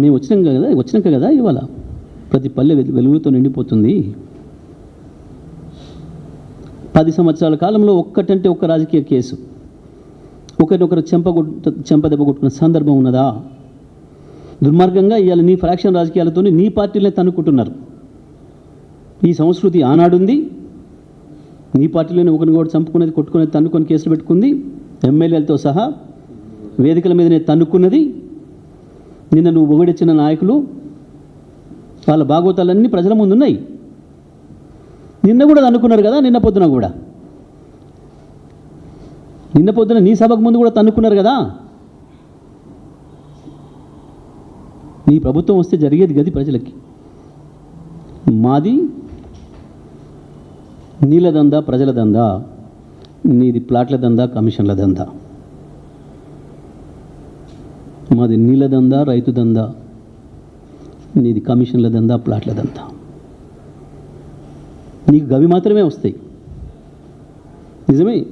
మేము వచ్చినాక కదా వచ్చినాక కదా ఇవాళ? ప్రతి పల్లె వెలుగుతో నిండిపోతుంది. పది సంవత్సరాల కాలంలో ఒక్కటంటే ఒక్క రాజకీయ కేసు. ఒకరినొకరు చెంప కొట్టు చెంప దెబ్బ కొట్టుకున్న సందర్భం ఉన్నదా? దుర్మార్గంగా ఇవాళ నీ ఫ్రాక్షన్ రాజకీయాలతో నీ పార్టీలనే తన్నుకుంటున్నారు. ఈ సంస్కృతి ఆనాడుంది. నీ పార్టీలోనే ఒకరిని కూడా చంపుకునేది కొట్టుకునేది తన్నుకొని కేసులు పెట్టుకుంది. ఎమ్మెల్యేలతో సహా వేదికల మీదనే తన్నుకున్నది. నిన్న నువ్వు పొగిడిచ్చిన నాయకులు వాళ్ళ భాగవతాలన్నీ ప్రజల ముందు ఉన్నాయి నిన్న కూడా తన్నుకున్నారు కదా నిన్న పొద్దున కూడా. నిన్న పొద్దున నీ సభకు ముందు కూడా తన్నుకున్నారు కదా. నీ ప్రభుత్వం వస్తే జరిగేది గది ప్రజలకి. మాది నీళ్ళ దందా ప్రజల దందా. నీది ప్లాట్ల దందా కమిషన్ల దందా. మాది నీళ్ళ దందా రైతు దందా. నీది కమిషన్ల దందా ప్లాట్ల దందా. నీకు గవి మాత్రమే వస్తాయి. నిజమే?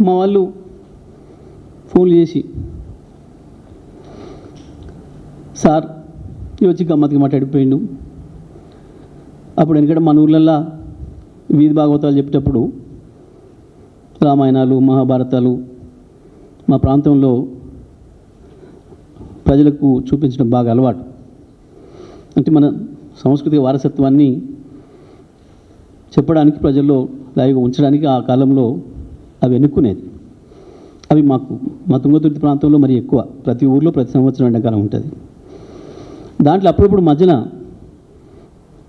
మా వాళ్ళు ఫోన్లు చేసి సార్ వచ్చి గమ్మత్కి మాట్లాడిపోయిండు. అప్పుడు ఎందుకంటే మన ఊర్లల్లో వీధి భాగవతాలు చెప్పేటప్పుడు రామాయణాలు మహాభారతాలు మా ప్రాంతంలో ప్రజలకు చూపించడం బాగా అలవాటు. అంటే మన సాంస్కృతిక వారసత్వాన్ని చెప్పడానికి ప్రజల్లో లైవ్గా ఉంచడానికి ఆ కాలంలో అవి ఎన్నుకునేది. అవి మాకు మా తుంగతుర్తి ప్రాంతంలో మరి ఎక్కువ ప్రతి ఊర్లో ప్రతి సంవత్సరం ఎండాకాలం ఉంటుంది. దాంట్లో అప్పుడప్పుడు మధ్యన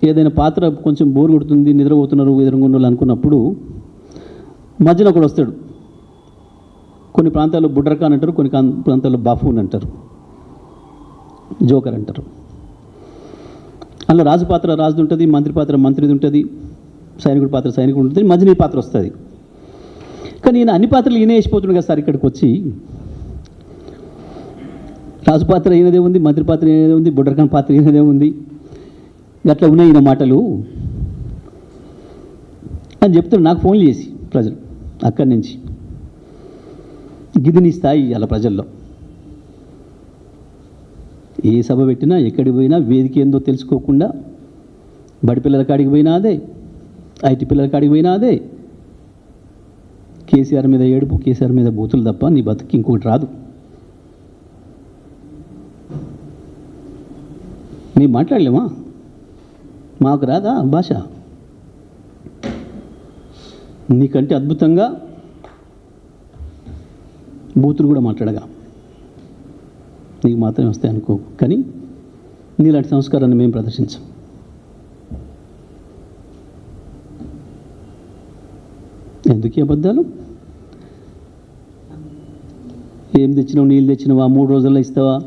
ఏదైనా పాత్ర కొంచెం బోర్ కొడుతుంది నిద్రపోతున్నారు ఎదురుగుండాలి అనుకున్నప్పుడు మధ్యన ఒకడు వస్తాడు. కొన్ని ప్రాంతాల్లో బుడ్రకాన్ అంటారు కొన్ని ప్రాంతాల్లో బాఫూన్ అంటారు. జోకర్ అంటారు. అందులో రాజు పాత్ర రాజుది ఉంటుంది మంత్రి పాత్ర మంత్రిది ఉంటుంది సైనికుడి పాత్ర సైనికుడు ఉంటుంది మధ్యన పాత్ర వస్తుంది. కానీ ఈయన అన్ని పాత్రలు ఈయన వేసిపోతున్నాడు కదా సార్ ఇక్కడికి వచ్చి. రాజు పాత్ర ఈయనదే ఉంది మంత్రి పాత్ర ఈయనదే ఉంది బుడ్రకాన్ పాత్ర ఈయనదే ఉంది. అట్లా ఉన్నాయి ఈయన మాటలు. అని చెప్తున్నారు నాకు ఫోన్ చేసి ప్రజలు అక్కడి నుంచి. గిదిని స్థాయి అలా ప్రజల్లో. ఏ సభ పెట్టినా ఎక్కడికి పోయినా వేదిక ఏందో తెలుసుకోకుండా బడి పిల్లల కాడికి పోయినా అదే ఐటీ పిల్లల కాడికి పోయినా అదే. కేసీఆర్ మీద ఏడుపు కేసీఆర్ మీద బూతులు తప్ప నీ బతుకు ఇంకొకటి రాదు. మేము మాట్లాడలేమా? మాకు రాదా భాష? నీకంటే అద్భుతంగా బూతులు కూడా మాట్లాడగా. నీకు మాత్రమే వస్తాయి అనుకో. కానీ నీలాంటి సంస్కారాన్ని మేము ప్రదర్శించాం. ఎందుకు అబద్ధాలు? ఏం తెచ్చినావు? నీళ్ళు తెచ్చినావా? మూడు రోజుల్లో ఇస్తావా?